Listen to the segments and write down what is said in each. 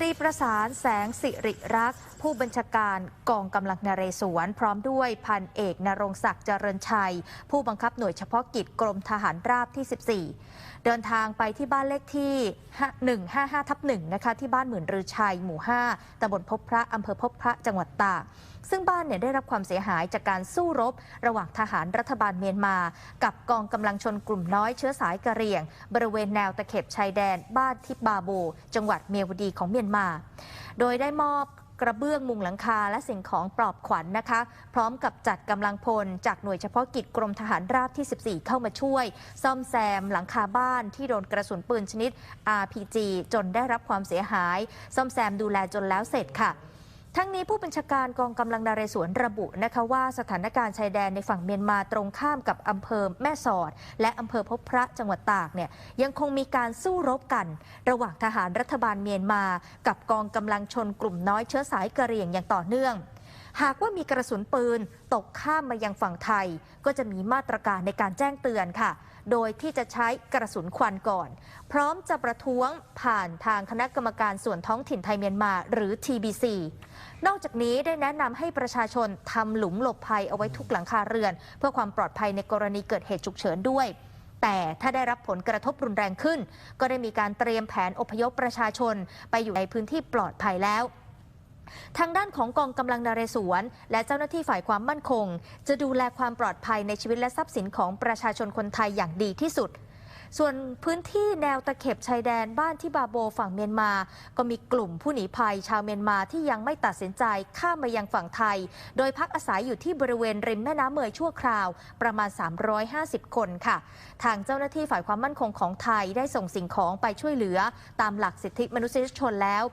ตรีประสานแสงสิริรักษ์ ผู้บัญชาการกองกำลังนเรศวร พร้อมด้วยพันเอกนรงศักดิ์เจริญชัย ผู้บังคับหน่วยเฉพาะกิจกรมทหารราบที่ 14 เดินทางไปที่บ้านเลขที่ 155ทับ1นะคะที่บ้านหมื่นรือชัย หมู่ 5ตำบลพบพระอำเภอพบพระจังหวัดตากซึ่งบ้านเนี่ยได้รับความเสียหายจากการสู้รบ ระหว่างทหารรัฐบาลเมียนมา กับกองกำลังชนกลุ่มน้อยเชื้อสายกะเหรี่ยง บริเวณแนวตะเข็บชายแดนบ้านทิบาโบ จังหวัดเมียวดีของเมียนมา โดยได้มอบกระเบื้องมุงหลังคาและสิ่งของปลอบขวัญนนะคะ พร้อมกับจัดกำลังพล จากหน่วยเฉพาะกิจกรมทหารราบที่ 14 เข้ามาช่วย ซ่อมแซมหลังคาบ้านที่โดนกระสุนปืนชนิด RPG จนได้รับความเสียหาย ซ่อมแซมดูแลจนแล้วเสร็จค่ะ ทั้งนี้ผู้บัญชาการกองกำลังนเรศวรระบุนะคะว่าสถานการณ์ชายแดนในฝั่งเมียนมาตรงข้ามกับอำเภอแม่สอด และอำเภอพบพระจังหวัดตากเนี่ยยังคงมีการสู้รบกัน ระหว่างทหารรัฐบาลเมียนมา กับกองกำลังชนกลุ่มน้อยเชื้อสายกะเหรี่ยงอย่างต่อเนื่อง หากว่ามีกระสุนปืนตกข้ามมายังฝั่งไทย ก็จะมีมาตรการในการแจ้งเตือนค่ะ โดยที่จะใช้กระสุนควันก่อน พร้อมจะประท้วงผ่านทางคณะกรรมการส่วนท้องถิ่นไทยเมียนมาหรือ TBC นอกจากนี้ได้แนะนำให้ประชาชนทำหลุมหลบภัยเอาไว้ทุกหลังคาเรือน เพื่อความปลอดภัยในกรณีเกิดเหตุฉุกเฉินด้วยแต่ถ้าได้รับผลกระทบรุนแรงขึ้น ก็ได้มีการเตรียมแผนอพยพประชาชน ไปอยู่ในพื้นที่ปลอดภัยแล้ว ทางด้านของกองกำลังนเรศวร และเจ้าหน้าที่ฝ่ายความมั่นคง จะดูแลความปลอดภัยในชีวิตและทรัพย์สินของประชาชนคนไทยอย่างดีที่สุด ส่วนพื้นที่แนวตะเข็บชายแดนบ้านที่บาโบฝั่งเมียนมา ก็มีกลุ่มผู้หนีภัยชาวเมียนมาที่ยังไม่ตัดสินใจข้ามมายังฝั่งไทย โดยพักอาศัยอยู่ที่บริเวณริมแม่น้ำเมยชั่วคราว ประมาณ 350 คนค่ะ ทางเจ้าหน้าที่ฝ่ายความมั่นคงของไทยได้ส่งสิ่งของไปช่วยเหลือ ตามหลักสิทธิมนุษยชนแล้ว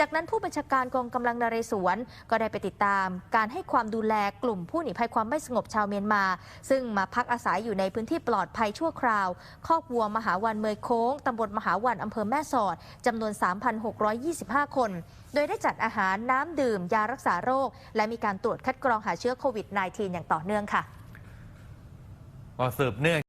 จากนั้นผู้บัญชาการกองกำลังนเรศวรก็ได้ไปติดตาม การให้ความดูแลกลุ่มผู้หนีภัยความไม่สงบชาวเมียนมา ซึ่งมาพักอาศัยอยู่ในพื้นที่ปลอดภัยชั่วคราวคอกวัวมหาวันเมยโค้งตำบลมหาวันอำเภอแม่สอดจำนวน 3,625 คน โดยได้จัดอาหารน้ำดื่ม ยารักษาโรค และมีการตรวจคัดกรองหาเชื้อโควิด -19 อย่างต่อเนื่องค่ะก็สืบเนื่อง